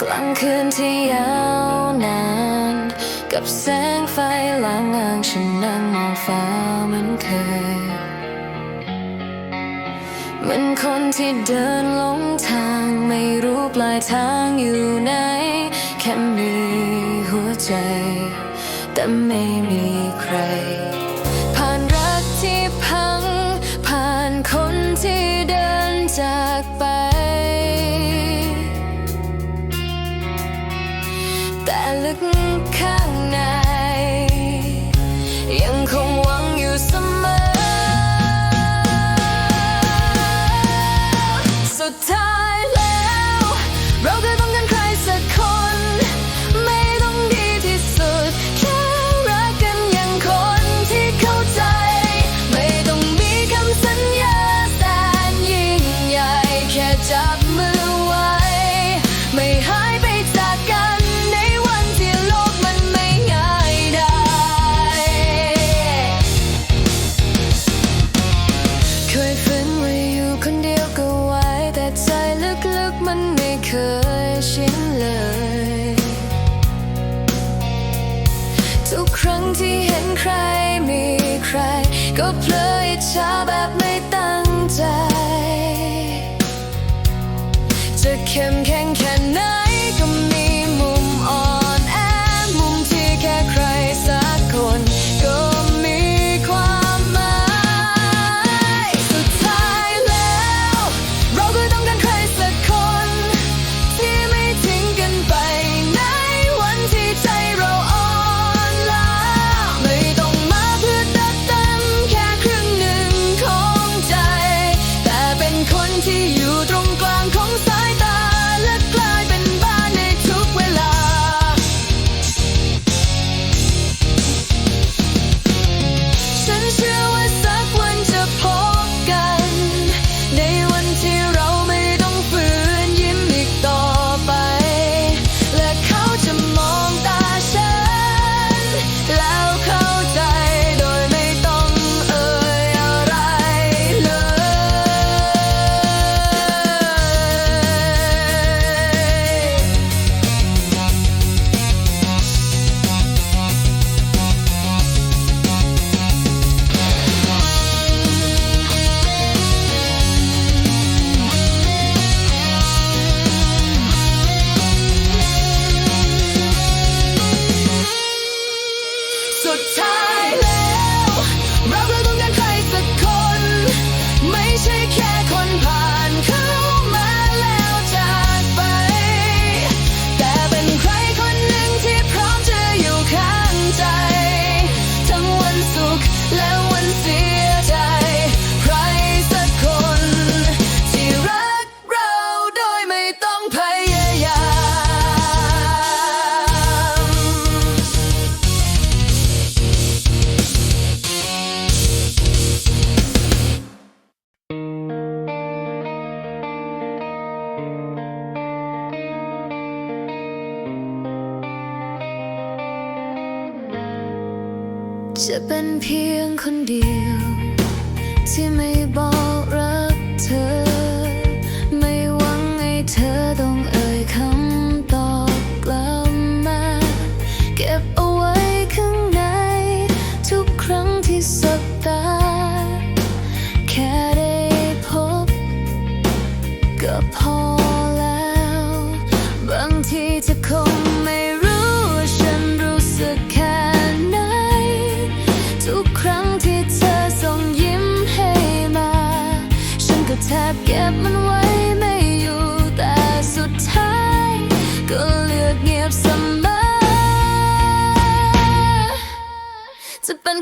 กลางคืนที่ยาวนาน กับแสงไฟลางลางฉันนั่งมองฟ้าเหมือนเคยเหมือนคนที่เดินหลงทางไม่รู้ปลายทางอยู่ไหน แค่มีหัวใจ แต่ไม่มีใคร จะเป็นเพียงคนเดียว ที่ไม่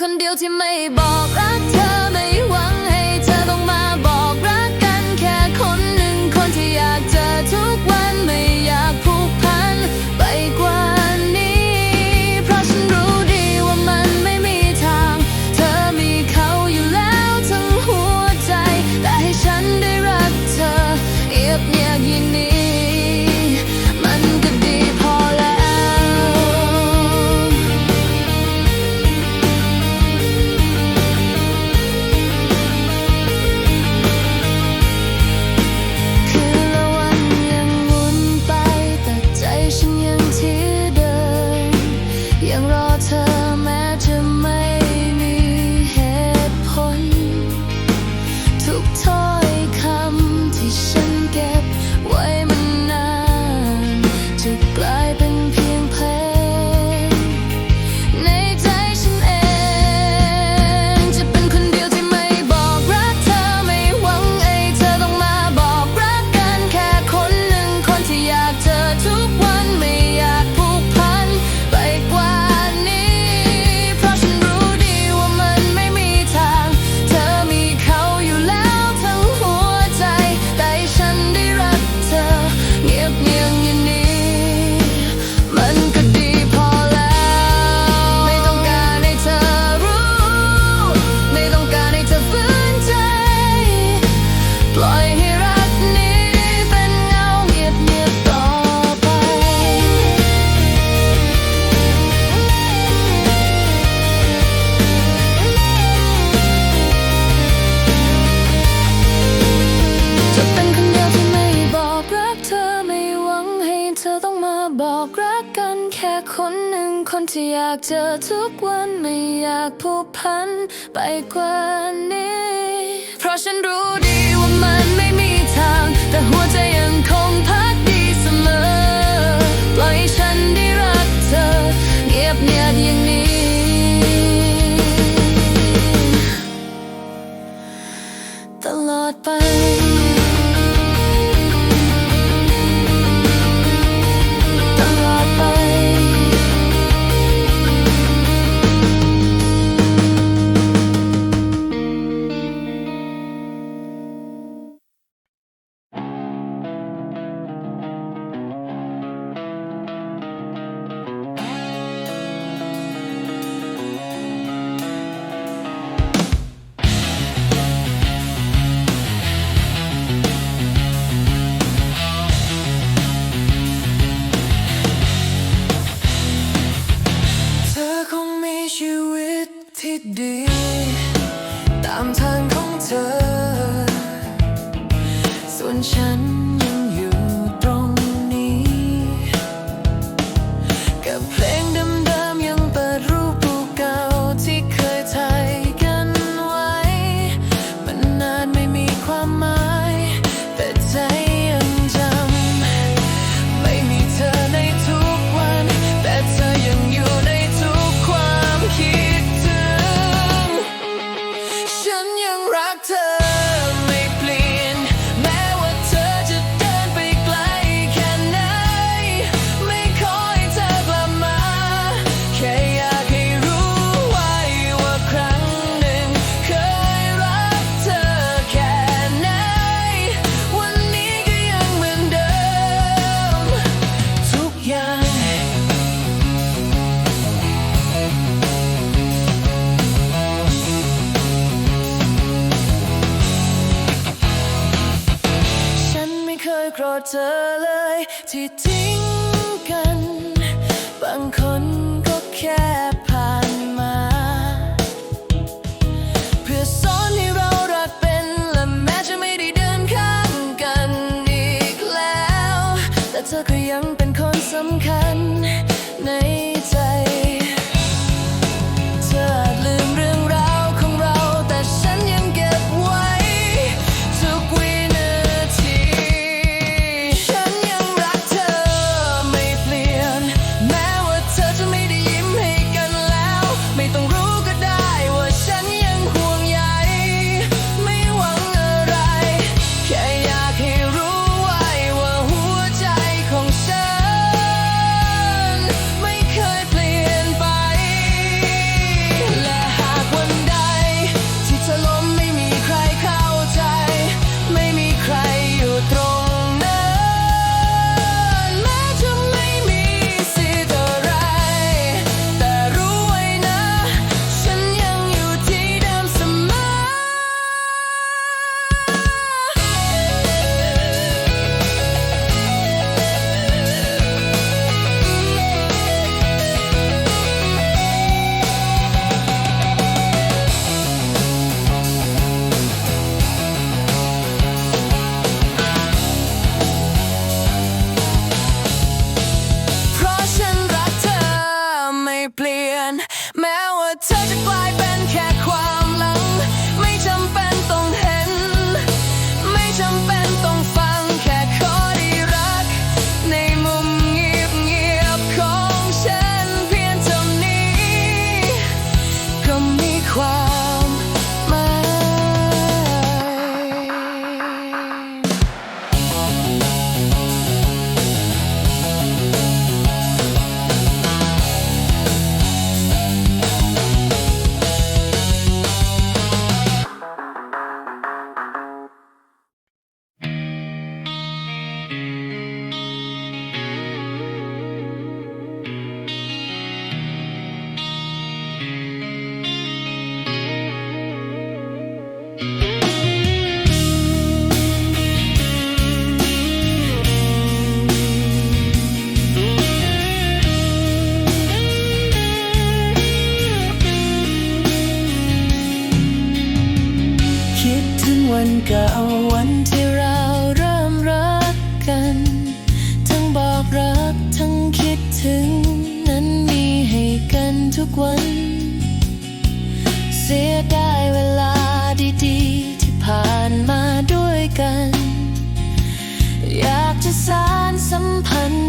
คนเดียวที่ไม่บอกรักเธอ ที่อยากเจอทุกวันไม่อยากผูกพันไปกว่านี้ เพราะฉันรู้ดีว่ามันไม่มีทาง แต่หัวใจยังคงพักดีเสมอปล่อย ทิ้งกัน บางคนก็แค่ผ่านมา เพื่อสนให้เรารักเป็น และแม้จะไม่ได้เดินข้างกันอีกแล้ว แต่เธอก็ยังเป็นคนสำคัญ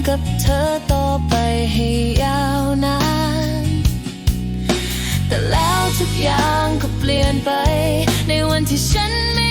กับเธอต่อไปให้ยาวนาน แต่แล้วทุกอย่างก็เปลี่ยนไป ในวันที่ฉันไม่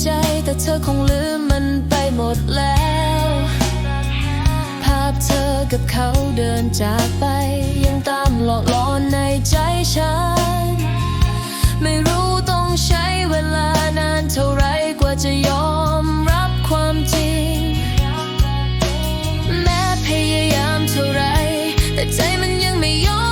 ใจ แต่เธอคงลืมมันไปหมดแล้ว ภาพเธอกับเขาเดินจากไป ยังตามหลอกหลอนในใจฉัน ไม่รู้ต้องใช้เวลานานเท่าไรกว่าจะยอมรับความจริง แม้พยายามเท่าไร แต่ใจมันยังไม่ยอม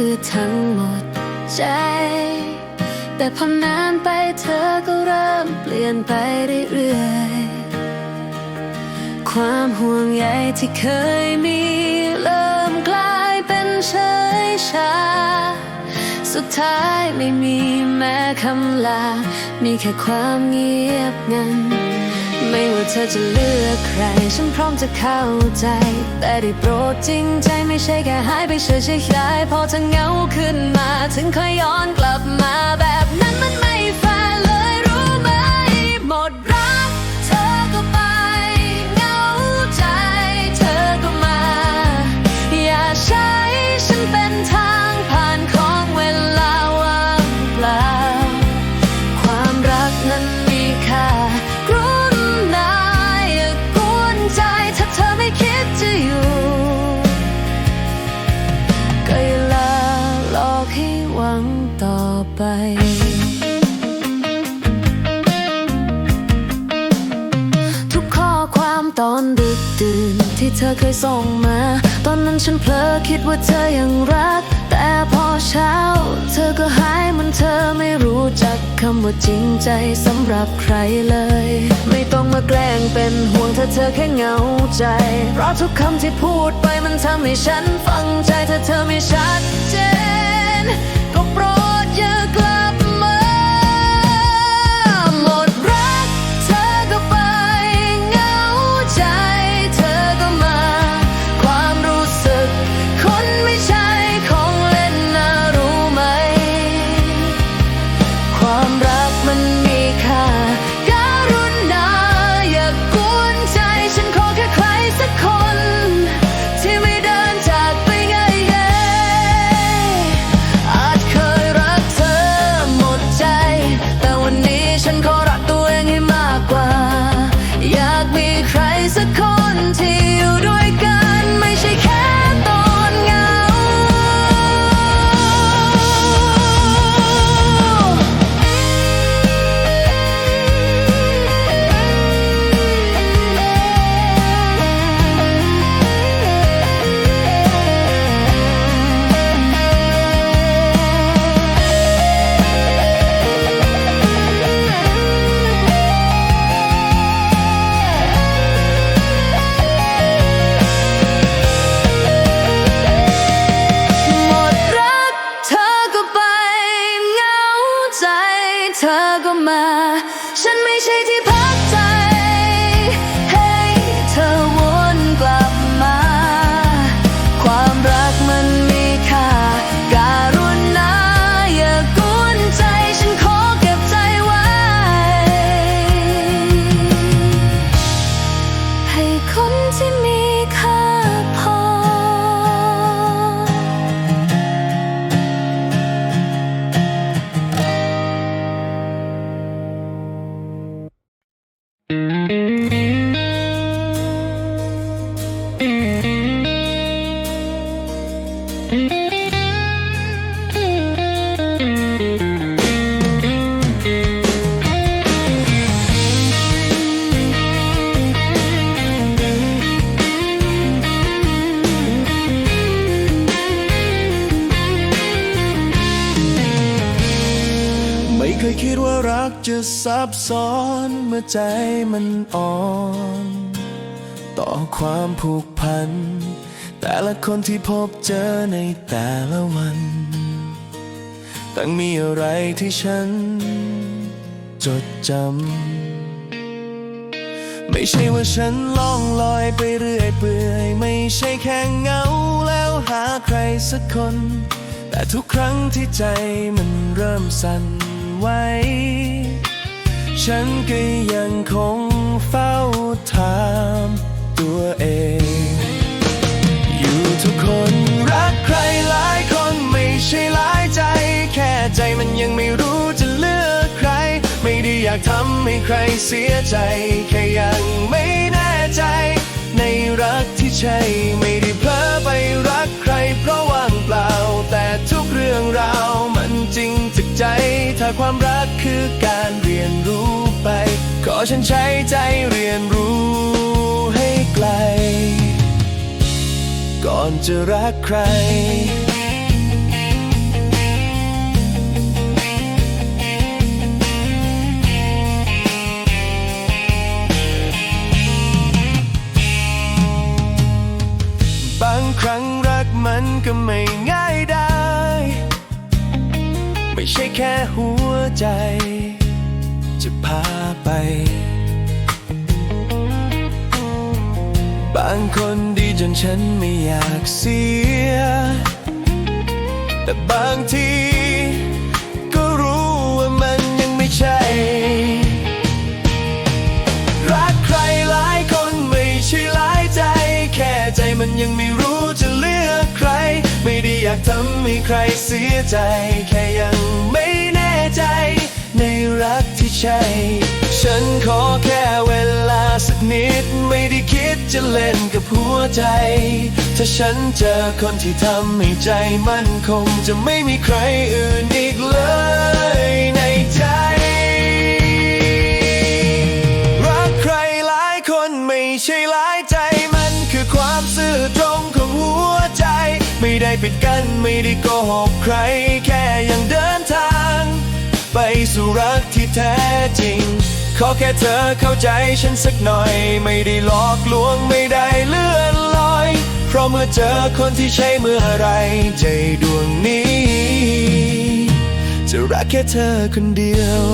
คือทั้งหมดใจ แต่พอนานไปเธอก็เริ่มเปลี่ยนไปเรื่อยๆ ความห่วงใยที่เคยมีเริ่มกลายเป็นเฉยชา สุดท้ายไม่มีแม้คำลา มีแค่ความเงียบงัน ไม่ว่าเธอจะเลือก ร ฉันพร้อมจะเข้าใจ แต่ได้โปรดจริงใจไม่ใช่แค่หายไปเฉยเฉยๆพอเธอเหงาขึ้นมา ถึงค่อยย้อนกลับมาแบบ ที่เธอเคยส่งมา ตอนนั้นฉันเผลอคิดว่าเธอยังรัก แต่พอเช้า เธอก็หายเหมันเธอไม่รู้จักคำว่าจริงใจสำหรับใครเลย ไม่ต้องมาแกล้งเป็นห่วงถ้าเธอแค่เหงาใจ เพราะทุกคำที่พูดไปมันทำให้ฉัน ฟังใจถ้าเธอไม่ชัดเจนก็โปรดอย่ากลับมา อนเมื่อใจมันอ่อน ต่อความผูกพัน แต่ละคนที่พบเจอในแต่ละวันต้องมีอะไรที่ฉัน จดจำ ไม่ใช่ว่าฉันล่องลอยไปเรื่อยเปื่อย ไม่ใช่แค่เงาแล้วหาใครสักคน แต่ทุกครั้งที่ใจมันเริ่มสั่นไหว ฉันก็ยังคงเฝ้าถามตัวเอง อยู่ทุกคนรักใครหลายคนไม่ใช่หลายใจ แค่ใจมันยังไม่รู้จะเลือกใคร ไม่ได้อยากทำให้ใครเสียใจ แค่ยังไม่แน่ใจ ในรักที่ใช่ไม่ได้เพลอไปรักใครเพราะว่างเปล่า แต่ทุกเรื่องราวมันจริงจากใจ ถ้าความรักคือการ ยนรู้ไป ขอฉันใช้ใจเรียนรู้ให้ไกล ก่อนจะรักใคร บางครั้งรักมันก็ไม่ง่ายได้ ไม่ใช่แค่หัวใจ พาไป บางคนดีจนฉันไม่อยากเสีย แต่บางทีก็รู้ว่ามันยังไม่ใช่ รักใครหลายคนไม่ใช่หลายใจ แค่ใจมันยังไม่รู้จะเลือกใคร ไม่ได้อยากทำให้ใครเสียใจ แค่ยังไม่แน่ใจในรักที่ ใช่ ฉันขอแค่เวลาสักนิด ไม่ได้คิดจะเล่นกับหัวใจ ถ้าฉันเจอคนที่ทำให้ใจมั่นคงจะไม่มีใครอื่นอีกเลยในใจ รักใครหลายคนไม่ใช่หลายใจมันคือความซื่อตรงของหัวใจ ไม่ได้ปิดกั้นไม่ได้โกหกใคร แค่ยังเดินทาง ไปสู่รักที่แท้จริง ขอแค่เธอเข้าใจฉันสักหน่อย ไม่ได้หลอกลวงไม่ได้เลื่อนลอย เพราะเมื่อเจอคนที่ใช่เมื่อไร ใจดวงนี้ จะรักแค่เธอคนเดียว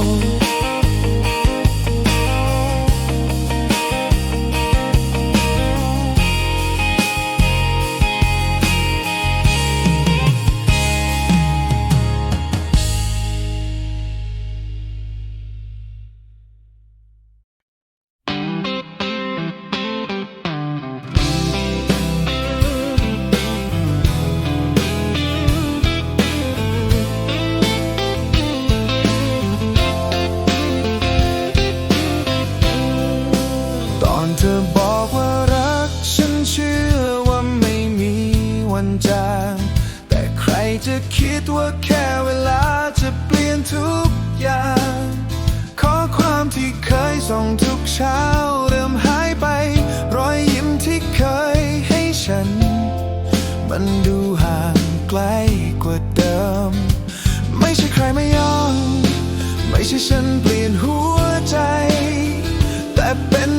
มันดูห่างไกลกว่าเดิม ไม่ใช่ใครไม่ยอม ไม่ใช่ฉันเปลี่ยนหัวใจ แต่เป็น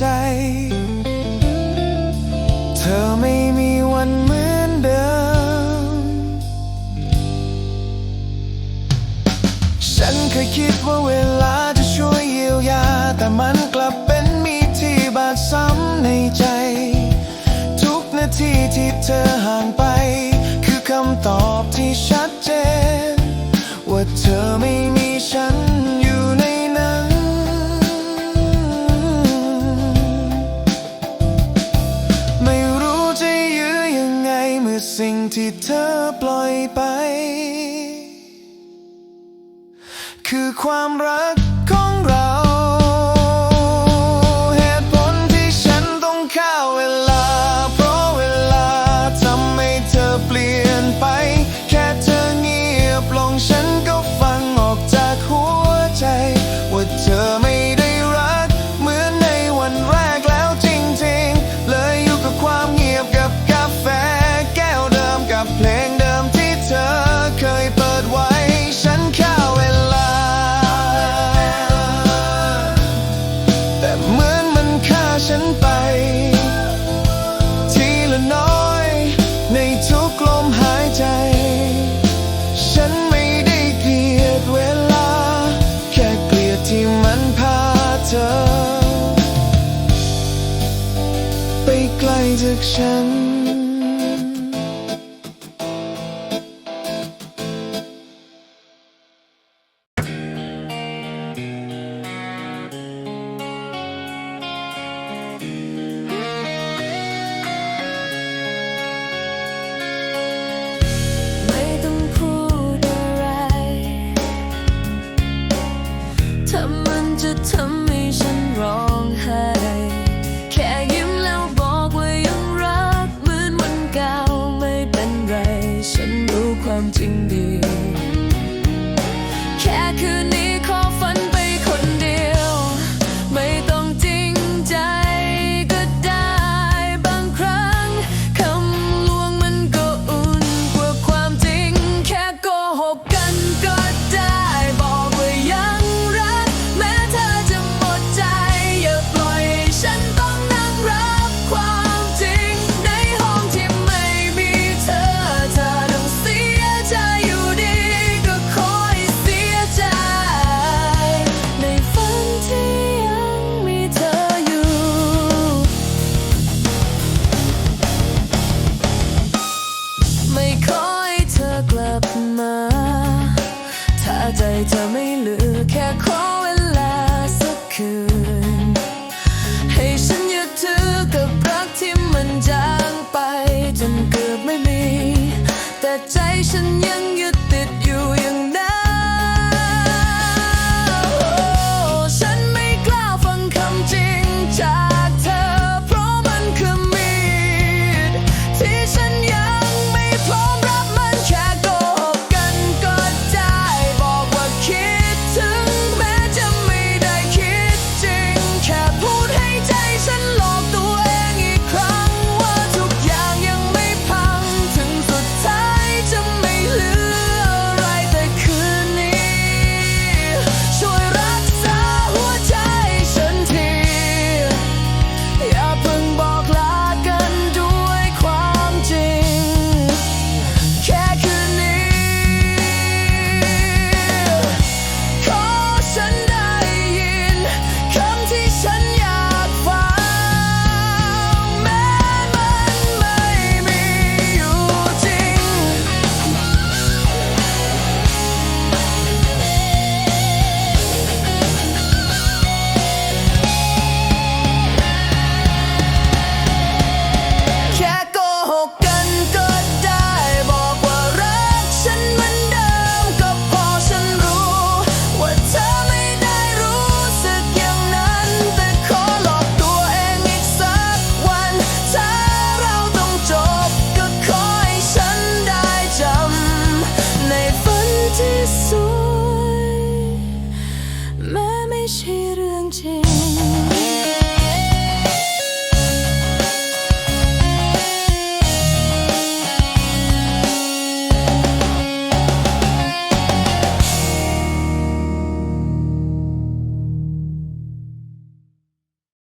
ใจ เธอไม่มีวันเหมือนเดิม ฉันเคยคิดว่าเวลาจะช่วยเยียวยา แต่มันกลับเป็นมีที่บาดซ้ำในใจ ทุกนาทีที่เธอห่างไป ที่เธอปล่อยไป คือความรัก จากฉัน